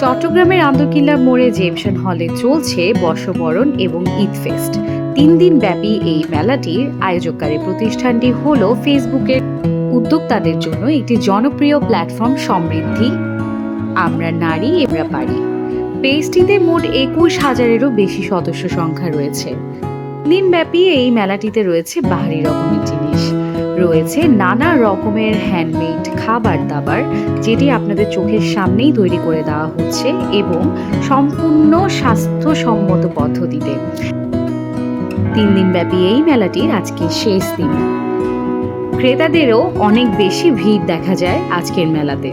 চট্টগ্রামের আন্দরকিল্লার মোড়ে জেমশন হলে চলছে বর্ষবরণ এবং ঈদ ফেস্ট। তিন দিন ব্যাপী এই মেলাটির আয়োজককারী প্রতিষ্ঠানটি হল ফেসবুকের উদ্যোক্তাদের জন্য একটি জনপ্রিয় প্ল্যাটফর্ম সমৃদ্ধি। আমরা নারী, আমরা পারি পেজটিতে মোট একুশ হাজারেরও বেশি সদস্য সংখ্যা রয়েছে। দিনব্যাপী এই মেলাটিতে রয়েছে বাহারি রকমের জিনিস রয়েছে নানা রকমের হ্যান্ডমেড খাবার দাবার যেটি আপনাদের চোখের সামনেই তৈরি করে দেওয়া হচ্ছে এবং সম্পূর্ণ স্বাস্থ্যসম্মত পদ্ধতিতে। তিন দিনব্যাপী এই মেলাটির আজকে শেষ দিন। ক্রেতাদেরও অনেক বেশি ভিড় দেখা যায় আজকের মেলাতে।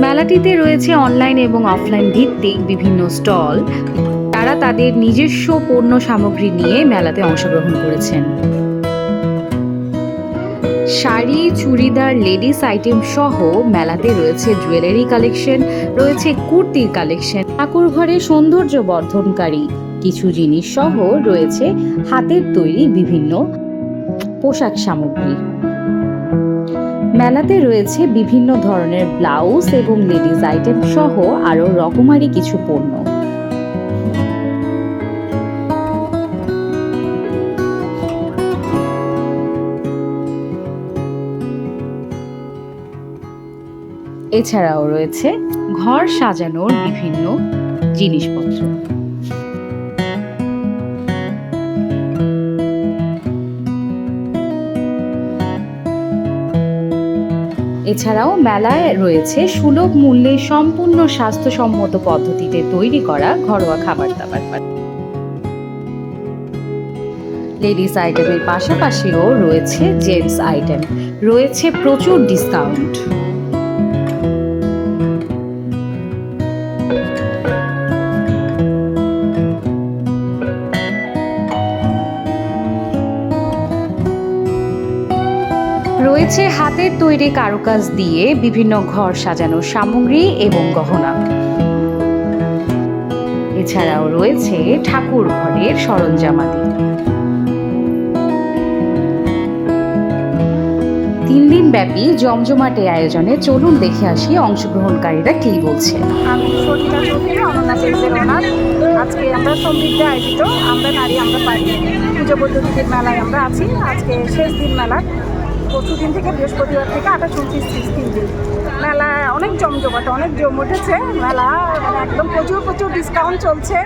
মেলাটিতে রয়েছে অনলাইন এবং অফলাইন ভিত্তিক বিভিন্ন স্টল। তারা তাদের নিজস্ব পণ্য সামগ্রী নিয়ে মেলাতে অংশগ্রহণ করেছেন। শাড়ি, চুড়িদার, লেডিস আইটেম সহ মেলাতে রয়েছে জুয়েলারি কালেকশন, রয়েছে কুর্তির কালেকশন, ঠাকুর ঘরে সৌন্দর্য বর্ধনকারী কিছু জিনিস সহ রয়েছে হাতের তৈরি বিভিন্ন পোশাক সামগ্রী। মেলাতে রয়েছে বিভিন্ন ধরনের ব্লাউজ এবং লেডিস আইটেম সহ আরও রকমারি কিছু পণ্য। এছাড়াও রয়েছে ঘর সাজানোর বিভিন্ন জিনিসপত্র। এছাড়াও মেলায় রয়েছে সুলভ মূল্যে সম্পূর্ণ স্বাস্থ্যসম্মত পদ্ধতিতে তৈরি করা ঘরোয়া খাবার দাবার লেডিস আইটেমের পাশাপাশিও রয়েছে জেন্টস আইটেম। রয়েছে প্রচুর ডিসকাউন্ট। রয়েছে হাতের তৈরি কারুকাজ দিয়ে বিভিন্ন ঘর সাজানোর সামগ্রী এবং গহনা। এছাড়াও রয়েছে ঠাকুর ঘরের সরঞ্জামাদি। তিন দিন ব্যাপী জমজমাটে আয়োজনে চলুন দেখে আসি অংশগ্রহণকারীরা কি বলছে আমি সরিতা চৌধুরী অনন্যা ওনার আজকে আমরা সমৃদ্ধে আয়োজিত, আমরা নারী, আমরা পারি পুজো পদ্ধতির মেলায় আমরা আছি। আজকে শেষ দিন মেলার পরশু দিন থেকে বৃহস্পতিবার থেকে আঠাশ উনত্রিশ ত্রিশ তিন দিন মেলা অনেক জমজমাট অনেক জম উঠেছে। মেলা মানে একদম প্রচুর প্রচুর ডিসকাউন্ট চলছে।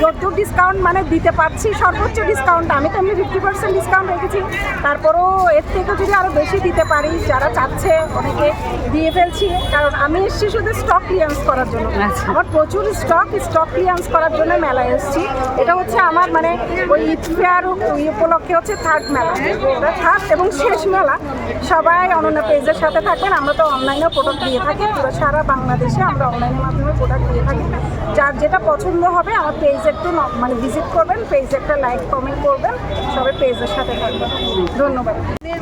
যতটুক ডিসকাউন্ট মানে দিতে পারছি সর্বোচ্চ ডিসকাউন্ট আমি তো এমনি ফিফটি পার্সেন্ট ডিসকাউন্ট রেখেছি। তারপরেও এর থেকে যদি আরও বেশি দিতে পারি যারা চাচ্ছে অনেকে দিয়ে ফেলছি। কারণ আমি এসেছি শুধু স্টক ক্লিয়ারেন্স করার জন্য। আচ্ছা। আমার প্রচুর স্টক স্টক ক্লিয়ারেন্স করার জন্য মেলায় এসেছি। এটা হচ্ছে আমার মানে ওই ফেয়ার উপলক্ষে হচ্ছে থার্ড মেলা। এটা থার্ড এবং শেষ মেলা। সবাই অনন্য পেজের সাথে থাকবেন আমরা তো অনলাইনেও প্রোডাক্ট দিয়ে থাকি। সারা বাংলাদেশে আমরা অনলাইনের মাধ্যমে প্রোডাক্ট দিয়ে থাকি। যার যেটা পছন্দ হবে, আমার পেজ একটু মানে ভিজিট করবেন পেজ একটা লাইক কমেন্ট করবেন। সবাই পেজের সাথে থাকবেন। ধন্যবাদ।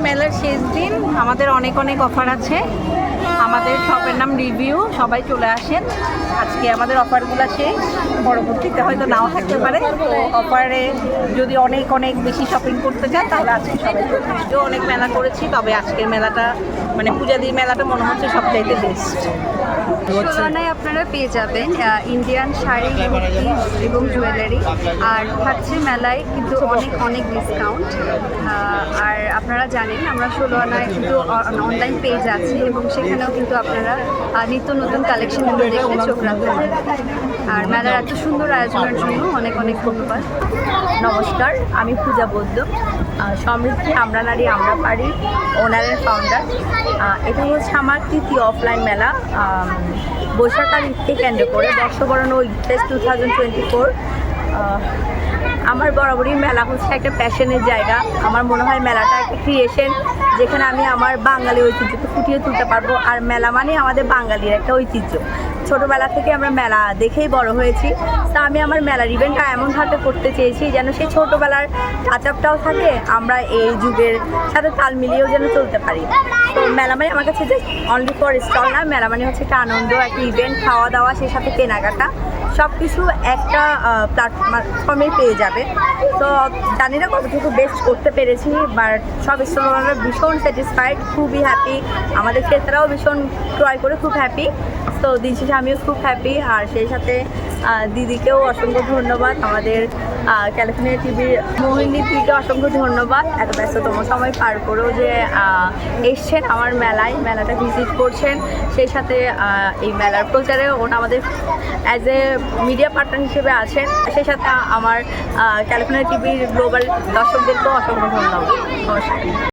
মেলার শেষ দিন, আমাদের অনেক অনেক অফার আছে। আমাদের শপের নাম রিভিউ সবাই চলে আসেন। আজকে আমাদের অফারগুলো শেষ। পরবর্তীতে হয়তো নাও থাকতে পারে। তো অফারে যদি অনেক অনেক বেশি শপিং করতে চান তাহলে আজকে সবাই অনেক মেলা করেছি, তবে আজকের মেলাটা মানে পূজাদির মেলাটা মনে হচ্ছে সবচাইতে বেস্ট ষোলনায় আপনারা পেয়ে যাবেন ইন্ডিয়ান শাড়ি এবং জুয়েলারি আর থাকছে মেলায় কিন্তু অনেক অনেক ডিসকাউন্ট আর আপনারা জানেন, আমরা ষোলো আনায় কিন্তু অনলাইন পেজ আছে এবং সেখানেও কিন্তু আপনারা নিত্য নতুন কালেকশনগুলো দেখে চোখ রাখতে আর মেলার এত সুন্দর আয়োজনের জন্য অনেক অনেক ধন্যবাদ। নমস্কার আমি পূজা বৈদ্য সমৃদ্ধি আমরা নারী আমরা পারি ওনারের ফাউন্ডার এটা হচ্ছে আমার তৃতীয় অফলাইন মেলা আম, বৈশাখ আর ঈদকে কেন্দ্র করে বর্ষবরণ ও Eid fest two thousand twenty four আমার বরাবরই মেলা হচ্ছে একটা প্যাশনের জায়গা। আমার মনে হয় মেলাটা একটা ক্রিয়েশন যেখানে আমি আমার বাঙালি ঐতিহ্যকে ফুটিয়ে তুলতে পারব। আর মেলা মানে আমাদের বাঙালির একটা ঐতিহ্য। ছোটোবেলা থেকে আমরা মেলা দেখেই বড় হয়েছি। তা আমি আমার মেলার ইভেন্টটা এমনভাবে করতে চেয়েছি যেন সেই ছোটোবেলার টাচ আপটাও থাকে, আমরা এই যুগের সাথে তাল মিলিয়েও যেন চলতে পারি। তো মেলা মানে আমার কাছে যে অনলি ফর স্টল না মেলা মানে হচ্ছে একটা আনন্দ, একটা ইভেন্ট খাওয়া দাওয়া সেই সাথে কেনাকাটা। সব কিছু একটা প্ল্যাটফর্মে পেয়ে যাবে। তো জানি না কতটুকু বেস্ট করতে পেরেছি বাট সব স্টলরা ভীষণ স্যাটিসফাইড খুবই হ্যাপি আমাদের ক্রেতারাও ভীষণ ক্রয় করে খুব হ্যাপি তো দিন শেষে আমিও খুব হ্যাপি আর সেই সাথে দিদিকেও অসংখ্য ধন্যবাদ। আমাদের ক্যালিফোর্নিয়া টিভির মোহিনী দিদিকে অসংখ্য ধন্যবাদ। এত ব্যস্ততম সময় পার করেও যে এসছেন আমার মেলায়, মেলাটা ভিজিট করছেন। সেই সাথে এই মেলার প্রচারে ওনা আমাদের অ্যাজ এ মিডিয়া পার্টনার হিসেবে আছেন। সেই সাথে আমার ক্যালিফোর্নিয়া টিভির গ্লোবাল দর্শকদেরকেও অসংখ্য ধন্যবাদ। নমস্কার।